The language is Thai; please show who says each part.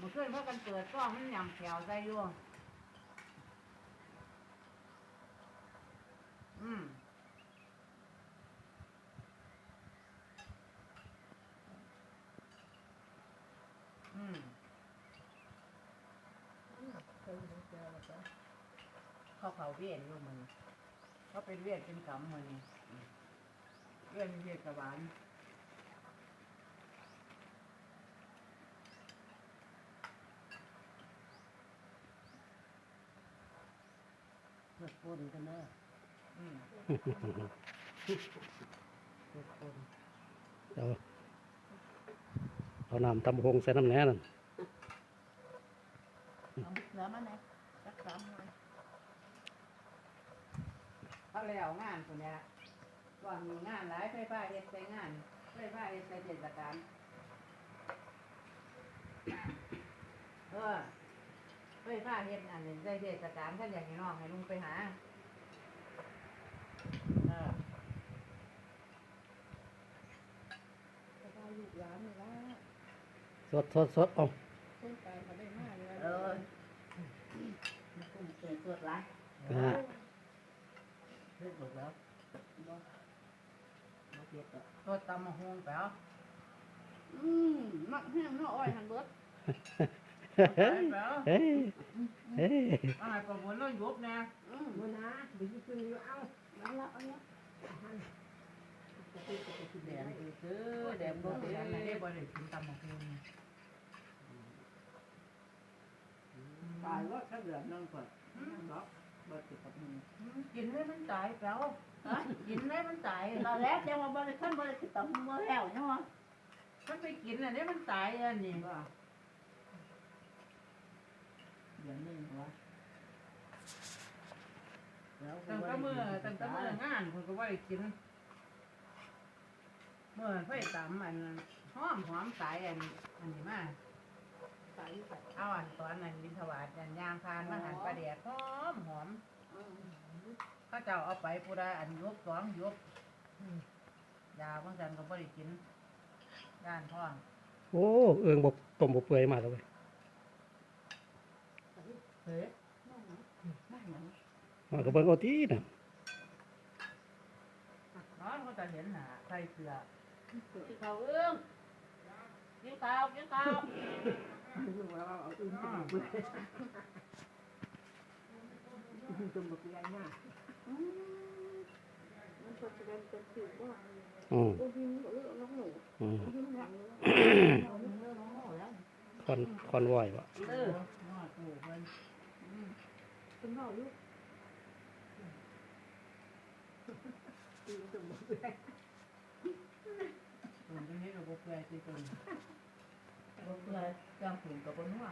Speaker 1: เมื่อคืนเพื่อกันเปิดกล้องมันยำแขวใจอยู่อืมอืมเขาเขาเวียนอยู่มือเขาเป็นเวียนเป็นกำมือนี่อืมเวียนเวียนกระบาล
Speaker 2: เลือ ดปนกันเด้อ
Speaker 1: อืม
Speaker 2: เลือดปน
Speaker 3: เดี๋ยวเอาน้ำตำหงใส่น้ำแหน่นั่น
Speaker 2: เอาเหลือมาไหนสักสามหน่อย
Speaker 1: เขาแล้วงานคนเนี้ยก่อนมีงานหลายไฟฟ้าเฮ็ดใส่งานไฟฟ้าเฮ็ดใส่เทศกาลเออ ข้าเฮ็ดงานนี่ใส่เทศกาลท่านอยากให้น้องให้ลุงไปหา เออ
Speaker 2: แต่ว่าลูกหลานนี่ละ
Speaker 3: สดสดสดเอา
Speaker 2: คนตายเขาได้มากเลย
Speaker 1: เออ
Speaker 2: มันกุ้งเกิดสดหลาย
Speaker 3: นะฮะ
Speaker 2: เลือดหมดแล้วบ่บ่เผ็ดอะ
Speaker 1: ตัวตำมะฮวงไปเอา
Speaker 2: อืมมักแห้งเนาะอ้อยหันเบิด
Speaker 1: เอา
Speaker 3: เฮ้ยเฮ้ย
Speaker 1: เอาให้ประมวลแล้วยุบแน่
Speaker 2: อืมมื้อนะดีขึ้นอยู่เอาแล้วละเอาเนาะหั่นจะไปจะไปกิน
Speaker 1: แดง
Speaker 2: ง
Speaker 1: คือซื้อแดงบ่คืออันไหนได้บ่ได้กินตำมะฮวง
Speaker 2: ตายว่าถ้าเดือนั่งก่อนเนาะบ่ติดกับมือ
Speaker 1: กินให้มันตายแปลว
Speaker 2: ฮะ
Speaker 1: กินให้มันตาย
Speaker 2: ตอนแรกยังว่าบ่ได้ขึ้นบ่ได้ติดต่อมือแล้วเนาะ
Speaker 1: มันไปกินอันนี้มันตายอันนี้
Speaker 2: ว่ เดี๋ยวนี้วะแล้ว
Speaker 1: ตั้งแต่เมื่อตั้งแต่เมื่องานคนก็ว่าได้กิน เมื่อไฟตำอันหอมหอมตายอันอันนี้มา
Speaker 2: ตายอยู่ไป
Speaker 1: เอาอันตอนนั้นบินถวายอันยางพานมาหันปลาเดียกหอมหอม
Speaker 2: อืม
Speaker 1: เข้าเจ้าเอาไปผู้ใดอันยกสองยกอืมยาบางจันก็บ่ได้กินด้านท้อง
Speaker 3: โอ้ เอิงบกต้มบกเปื่อยมาแล้วเว้ย
Speaker 1: เฮ้ย
Speaker 2: นั่นนะนั่นนะ
Speaker 3: มาก็เบิ่งเอาทีน่ะ
Speaker 1: น้องเขาจะเห็นหาใส่เกลือ
Speaker 2: กินข้าวเอื้องกินข้าวกินข้าวอยู่ว่าเอาอื่นกินหมดเลยกินจนหมดเลยเนี่ยอืมมันก็จะเป็นเป็นสิวว่า
Speaker 3: อืม
Speaker 2: โอ้ยมันก็เลือกน้องหนู
Speaker 3: อืม
Speaker 2: กินหนังเลยเอาเนื้อน้องหนูแล้ว
Speaker 3: คอนคอนวอยวะ
Speaker 1: เออน้อกูเพิ่น
Speaker 2: อืม เป็นข้าวลูกกินจนหมดเลย
Speaker 1: เพิ่นเป็นเฮ็ดเอาบ่เปื่อยสิเพิ่น
Speaker 2: บ่เพื่อจำถึงกับบ่นัว